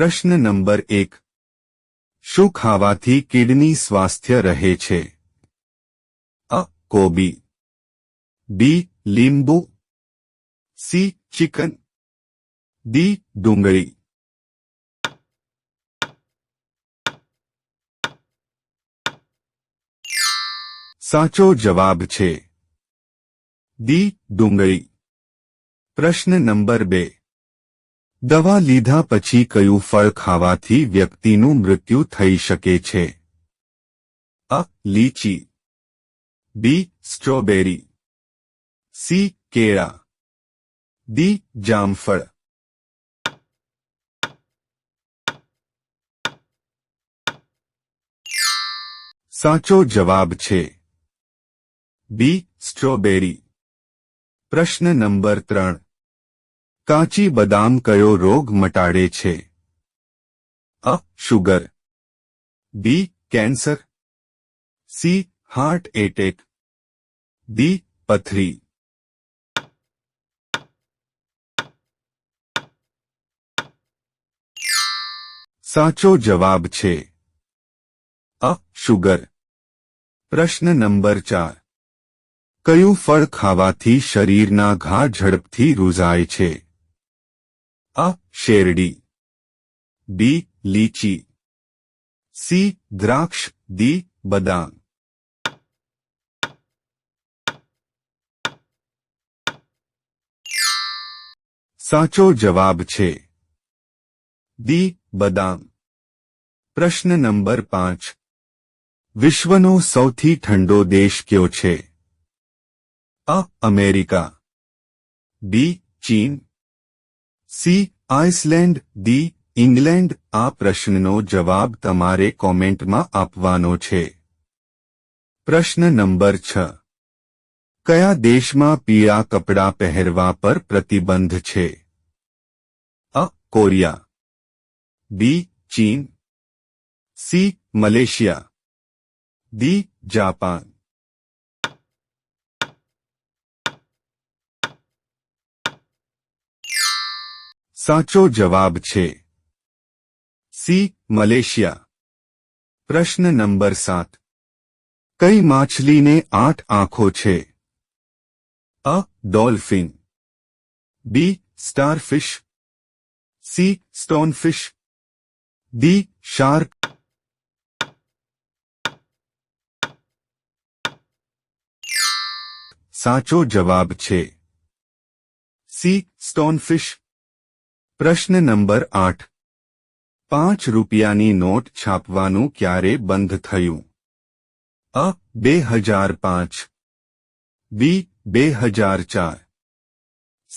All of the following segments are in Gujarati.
प्रश्न नंबर एक शु खावा किडनी स्वास्थ्य रहे छे? अ कोबी बी लींबू सी चिकन दी डूंगी साचो जवाब छे दी डूंगी प्रश्न नंबर बे દવા લીધા પછી કયું ફળ ખાવાથી વ્યક્તિનું મૃત્યુ થઈ શકે છે અ લીચી બી સ્ટ્રોબેરી સી કેળા ડી જામફળ સાચો જવાબ છે બી સ્ટ્રોબેરી પ્રશ્ન નંબર ત્રણ સાચી બદામ કયો રોગ મટાડે છે અ sugar B cancer C heart attack D પથરી સાચો જવાબ છે અ સુગર પ્રશ્ન નંબર 4 કયો ફળ ખાવાથી શરીર ના ઘા ઝડપથી રૂઝાય છે અ શેરડી બી લીચી સી દ્રાક્ષ દી બદામ સાચો જવાબ છે દી બદામ પ્રશ્ન નંબર પાંચ વિશ્વનો સૌથી ઠંડો દેશ કયો છે અ અમેરિકા બી ચીન सी आइसलेंड दी इंग्लेंड आ प्रश्न प्रश्नो जवाब तमारे कॉमेंट में आपवानो छे प्रश्न नंबर छ क्या देश में पीड़ा कपड़ा पहरवा पर प्रतिबंध छे अ कोरिया बी चीन सी मलेशिया दी जापान साचो जवाब छे सी मलेशिया प्रश्न नंबर सात कई माछली ने आठ आंखों छे अ dolphin B starfish C stonefish D shark साचो जवाब छे सी स्टोनफिश प्रश्न नंबर 8 ₹5 ની નોટ છાપવાનું ક્યારે બંધ થયું અ 2005 બી 2004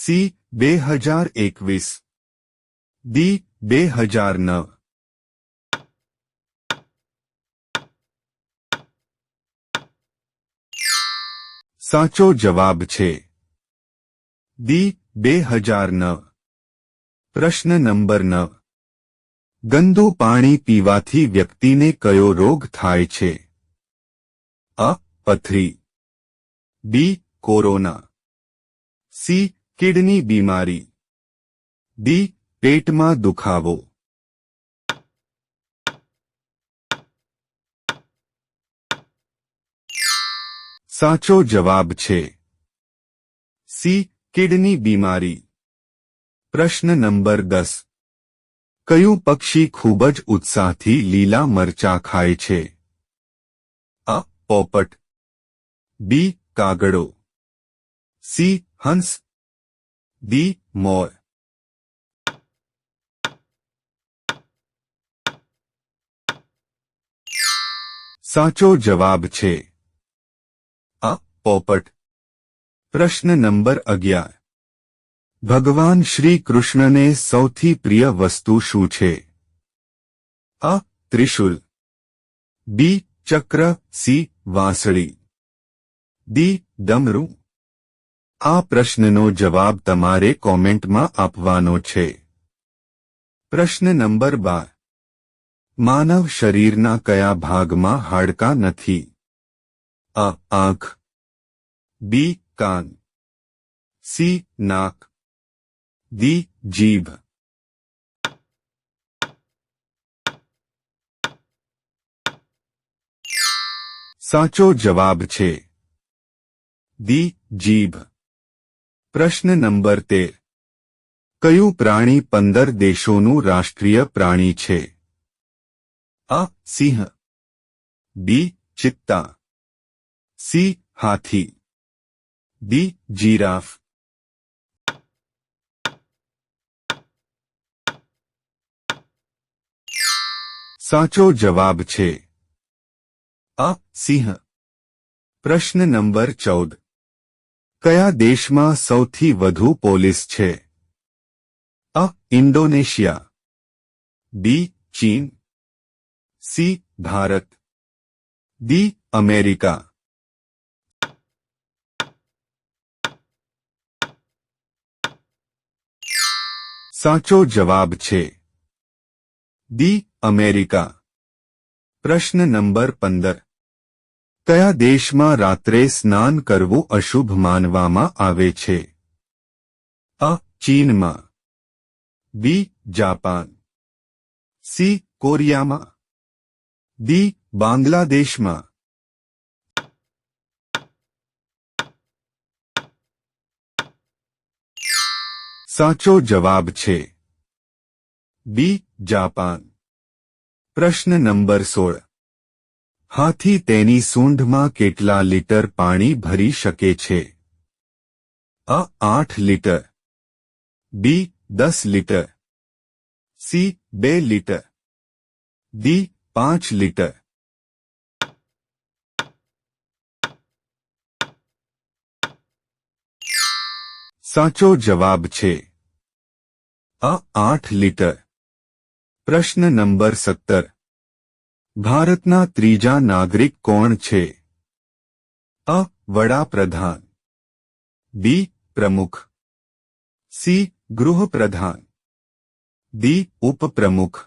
સી 2021 ડી 2009 સાચો જવાબ છે ડી 2009 પ્રશ્ન નંબર નવ ગંદુ પાણી પીવાથી વ્યક્તિને કયો રોગ થાય છે અ પથરી બી કોરોના સી કિડની બીમારી ડી પેટમાં દુખાવો સાચો જવાબ છે સી કિડની બીમારી પ્રશ્ન નંબર દસ કયું પક્ષી ખૂબ જ ઉત્સાહથી લીલા મરચા ખાય છે અ પોપટ બી કાગડો સી હંસ દી મોર સાચો જવાબ છે અ પોપટ પ્રશ્ન નંબર અગિયાર ભગવાન શ્રી કૃષ્ણને સૌથી પ્રિય વસ્તુ શું છે અ ત્રિશુલ બી ચક્ર સી વાંસળી દી દમરું આ પ્રશ્નનો જવાબ તમારે કોમેન્ટમાં આપવાનો છે પ્રશ્ન નંબર બાર માનવ શરીરના કયા ભાગમાં હાડકાં નથી અ આંખ બી કાન સી નાક the jeeb સાચો જવાબ છે દી જીભ પ્રશ્ન નંબર તેર કયું પ્રાણી પંદર દેશોનું રાષ્ટ્રીય પ્રાણી છે અ સિંહ બી ચિત્તા સી હાથી દી જીરાફ साचो जवाब छे अब सिंह प्रश्न नंबर 14 क्या देश में સૌથી વધુ પોલીસ છે અ ઇન્ડોનેશિયા બી ચીન સી ભારત ડી અમેરિકા સાચો જવાબ છે दी अमेरिका प्रश्न नंबर पंदर क्या देश में रात्र स्नान करव अशुभ आवे छे? अ चीन में बी जापान सी कोरिया में दी बांग्लादेश में साचो जवाब छे बी जापान प्रश्न नंबर सोल हाथी तेनी सूंढ में केटला लीटर पा भरी शके छे? अ आठ लीटर बी दस लीटर सी बे लीटर डी पांच लीटर साचो जवाब छे? अ आठ लीटर પ્રશ્ન નંબર સત્તર ભારતના ત્રીજા નાગરિક કોણ છે અ વડાપ્રધાન બી પ્રમુખ સી ગૃહપ્રધાન દી ઉપપ્રમુખ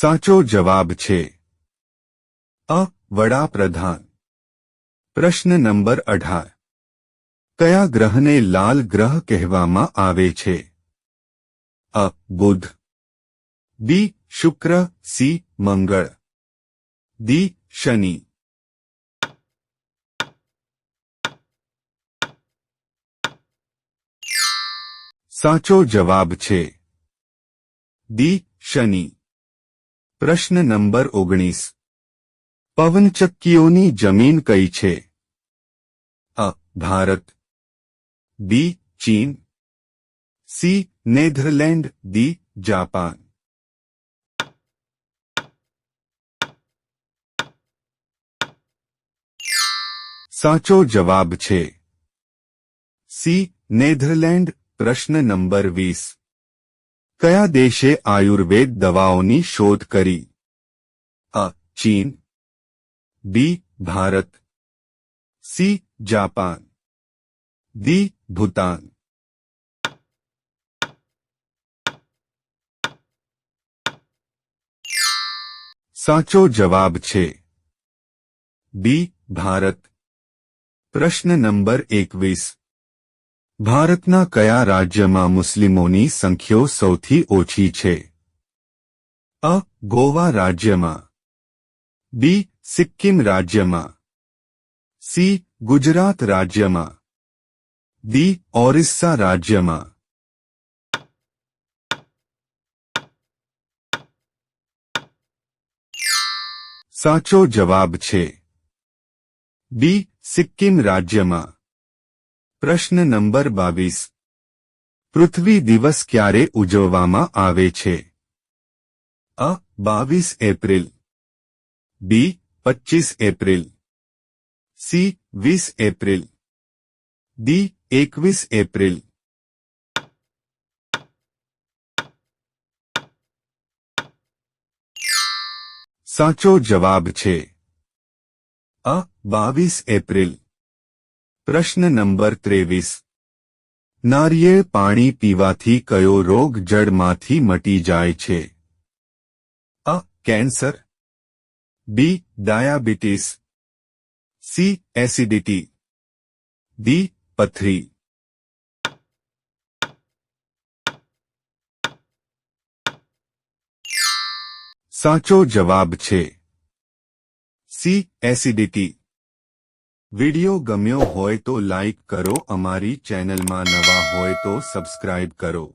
સાચો જવાબ છે અ વડાપ્રધાન પ્રશ્ન નંબર અઢાર કયા ગ્રહને લાલ ગ્રહ કહેવામાં આવે છે અ બુધ બી શુક્ર સી મંગળ દી શનિ સાચો જવાબ છે દી શનિ પ્રશ્ન નંબર ઓગણીસ પવનચક્કીઓની જમીન કઈ છે અ ભારત बी चीन सी नेदरलैंड डी जापान साचो जवाब छे सी नेदरलैंड प्रश्न नंबर वीस क्या देशे आयुर्वेद दवाओं की शोध करी अ चीन B Bharat C Japan D Bhutan साचो जवाब छे बी भारत प्रश्न नंबर एक भारत ना कया राज्य में मुस्लिमों की संख्या सौ ओछी छे अ गोवा राज्य में बी सिक्किम राज्य में सी गुजरात राज्य में દી ઓરિસ્સા રાજ્યમાં સાચો જવાબ છે બી સિક્કિમ રાજ્યમાં પ્રશ્ન નંબર બાવીસ પૃથ્વી દિવસ ક્યારે ઉજવવામાં આવે છે અ બાવીસ એપ્રિલ બી પચ્ચીસ એપ્રિલ સી વીસ એપ્રિલ ડી एकवीस एप्रिल साचो जवाब छे अ बीस एप्रिल प्रश्न नंबर तेवीस नारियल पानी पीवा कयो रोग जड़ माथी मटी जाए छे अ cancer B diabetes C acidity D પથરી સાચો જવાબ છે સી એસિડિટી વિડીયો ગમ્યો હોય તો લાઇક કરો અમારી ચેનલમાં નવા હોય તો સબસ્ક્રાઇબ કરો